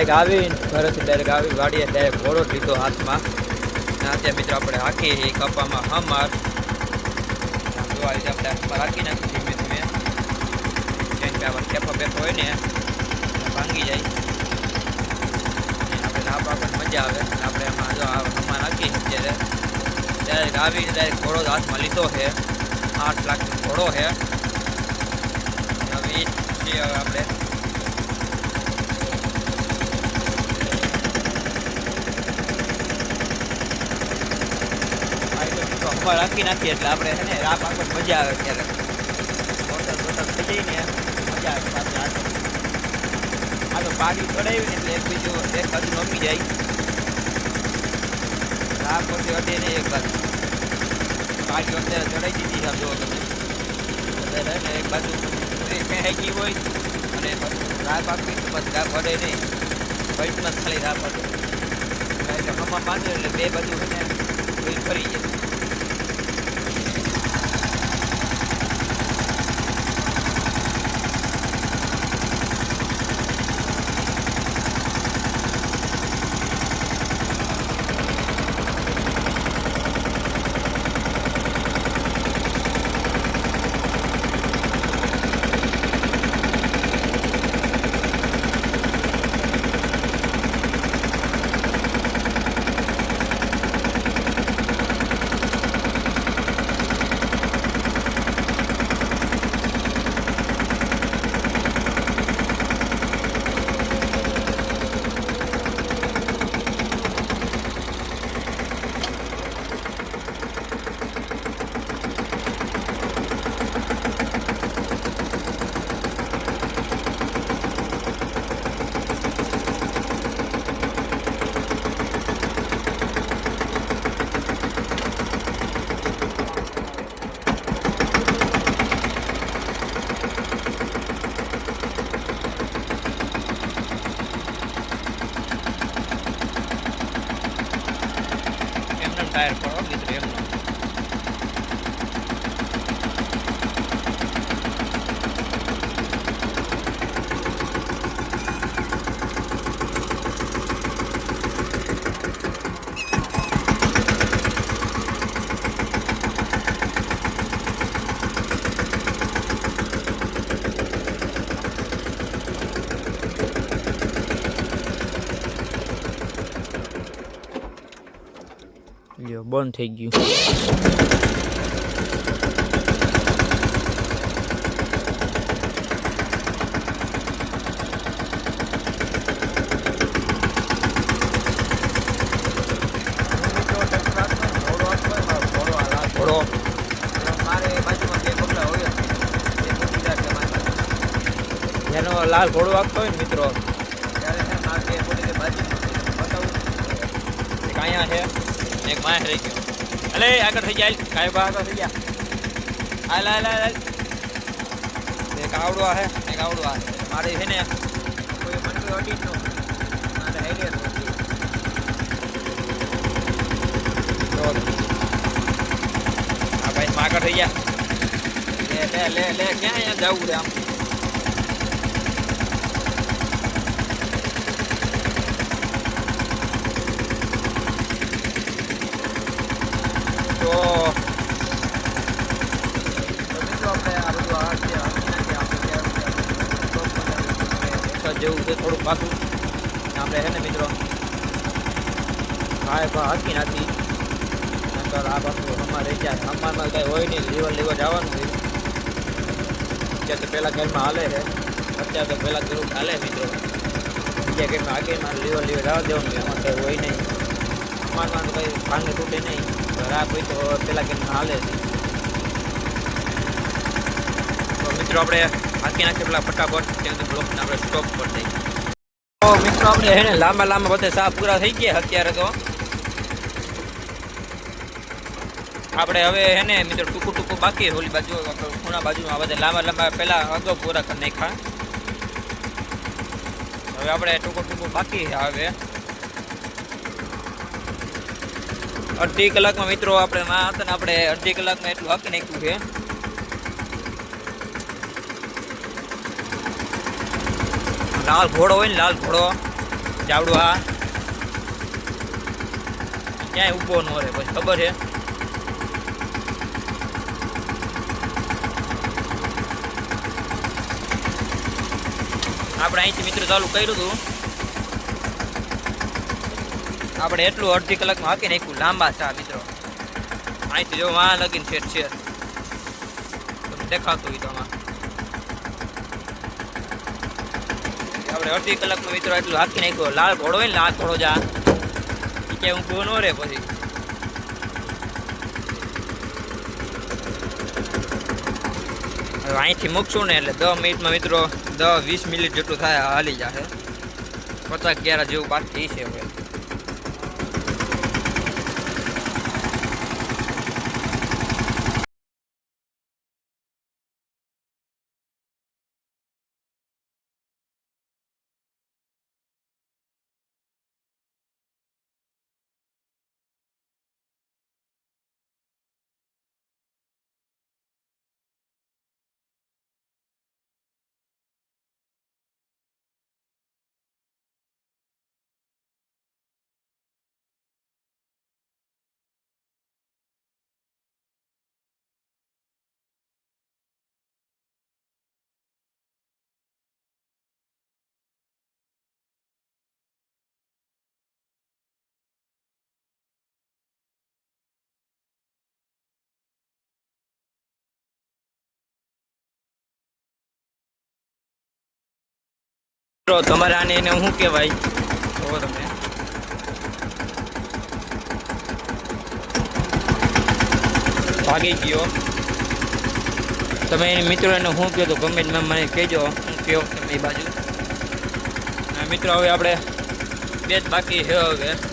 Direct આવીને ઘરેથી direct આવી વાડીએ ડાયરેક્ટ ઘોડો લીધો હાથમાં. અત્યારે મિત્રો આપણે હાકી કપામાં હમાર. જોવા લીધે આપણે હાથમાં રાખી નાખી ધીમે ધીમે. કેમ કે આપણે ટેપો બેપો હોય ને ભાંગી જાય. આપણે નાપા પણ મજા આવે. આપણે એમાં જો હમા નાખીએ અત્યારે. ડાયરેક્ટ આવીને ડાયરેક્ટ ઘોડો હાથમાં લીધો છે. આઠ લાખનો ઘોડો છે. હવે એ આપણે. હવા રાખી નાખીએ એટલે આપણે છે ને રાખ આખો મજા આવે ત્યારે. હોટલ હોટલ થઈ જાય ને મજા આવે પાછી આગળ આ તો પાડી ચડાવી એટલે એક બીજું એક બાજુ નમી જાય. રાખ પરથી અડે ને એક બાજુ. પાડી અત્યારે ચડાવી દીધી છે જુઓ તમે. ને એક બાજુ પહેરાઈ હોય અને રાખ આપી બસ રાખ અડે નહીં. વૈટમાં ખાલી રાખ અડે. એટલે એટલે બે બાજુ છે ને ફરી જાય. ஆயிரம் ரூபாய் வீட்டுலேயே બંધ થઈ ગયું. જેનો લાલ ઘોડો આપતો હોય ને મિત્રો. ત્યારે અહીંયા છે. એક માણસ રહી ગયો. અલે, આગળ થઈ જાય કાંઈ બા આગળ થઈ ગયા હાલ હાલ હાલ. એક આવડો આ હે, એક આવડો આ. મારે છે ને, કોઈ મંડળ અડી જ મારે હેડે હા ભાઈ આગળ થઈ ગયા લે લે લે લે, ક્યાં અહીંયા જવું રે આમ તો જેવું છે થોડુંક પાકું. આપણે છે ને મિત્રો હા પણ હકી નાખી. નકર આ બાપુ હમણાં રહી જાય હમણાં કાંઈ હોય નહીં લીવર લીવર જવાનું છે. અત્યારે તો પહેલાં ગેરમાં હાલે છે. અત્યારે તો પહેલાં જરૂર હાલે મિત્રો. બીજા ગેરમાં આગળ મારે લીવર લીવર જવા દેવાનું એમાં કંઈ હોય નહીં. તો કંઈ ભાંગે તૂટે નહીં. રાત હોય તો પહેલાં ગેરમાં હાલે છે તો મિત્રો, આપણે હાકી નાખીએ પેલા ફટાફટ. ત્યાં સુધી આપણે સ્ટોપ કરી દઈએ. મિત્રો, આપણે હે ને લાંબા લાંબા બધે સાફ પૂરા થઈ ગયા અત્યારે તો. આપણે હવે ને મિત્રો, ટૂંકું ટૂંકું બાકી હોલી બાજુ ખૂણા બાજુમાં બધા લાંબા લાંબા પહેલા અગાઉ પૂરા કરી નાખ્યા. હવે આપણે ટૂંકું ટૂંકું બાકી હવે. અડધી કલાકમાં મિત્રો, આપણે માં હતા ને આપણે અડધી કલાકમાં એટલું હાકી નાખ્યું છે. લાલ ઘોડો હોય ને, લાલ ઘોડો. ચાવડું આ. ક્યાંય ઊભો ન રહે, પછી ખબર છે? આપણે અહીંથી મિત્રો ચાલુ કર્યું હતું. આપણે એટલું અડધી કલાકમાં હાકી નાખ્યું, લાંબા ચા મિત્રો. અહીંથી જો વાં લગીને સેટ છે. દેખાતું હોય તો આમાં. આપણે અડધી કલાકમાં મિત્રો એટલું હાથી નાખ્યું. લાલ ઘોડો હોય ને લાલ ઘોડો જા. એ કે હું ન રહે પછી. હવે અહીંથી મૂકશું ને એટલે દસ મિનિટમાં મિત્રો દસ વીસ મિનિટ જેટલું થાય, હાલી જશે પચાસ, અગિયાર જેવું બાકી છે હવે. મિત્રો, તમારે આને એને શું કહેવાય? તો તમે. ભાગી ગયો. તમે એને મિત્રો એને શું કહો તો કમેન્ટમાં મને કહેજો. શું કહો તમે એ બાજુ. મિત્રો, હવે આપણે બે જ બાકી છે હવે.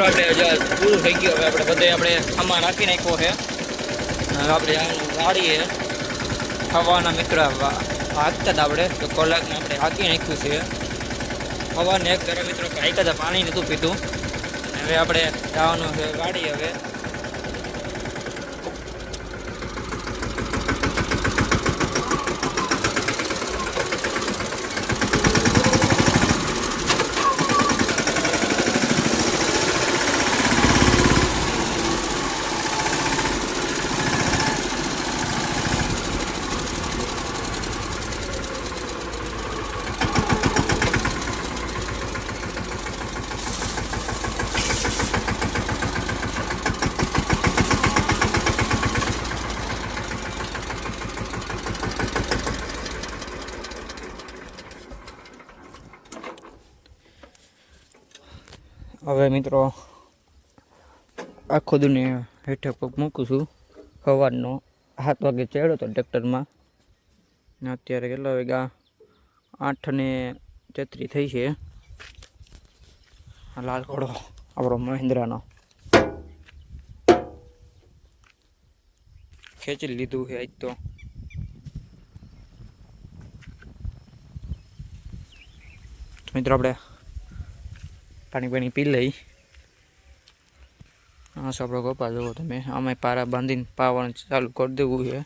મિત્રો થઈ ગયું. હવે આપણે બધે આપણે સામાન નાખી નાખ્યો છે. હવે આપણે આ વાડીએ હવાના મિત્ર હાંકતા હતા આપણે. તો કલાકને આપણે હાંકી નાખ્યું છે. હવાને એક ઘરે મિત્રો હાઈકા હતા પાણી નહોતું પીધું. હવે આપણે જવાનું છે વાડી હવે. હવે મિત્રો, આખો દુને હેઠે પગ મૂકું છું. સવારનો સાત વાગે ચડ્યો હતો ટ્રેક્ટરમાં. ને અત્યારે કેટલા વાગ્યા? આઠ ને તેત્રીસ થઈ છે. લાલ ઘોડો આપણો મહિન્દ્રાનો. ખેંચી લીધું છે આજ તો. મિત્રો, આપણે પાણી પાણી પી લઈ. હા આપણો કપા જુઓ તમે. આમાં પારા બાંધીને પાવાનું ચાલુ કરી દેવું છે.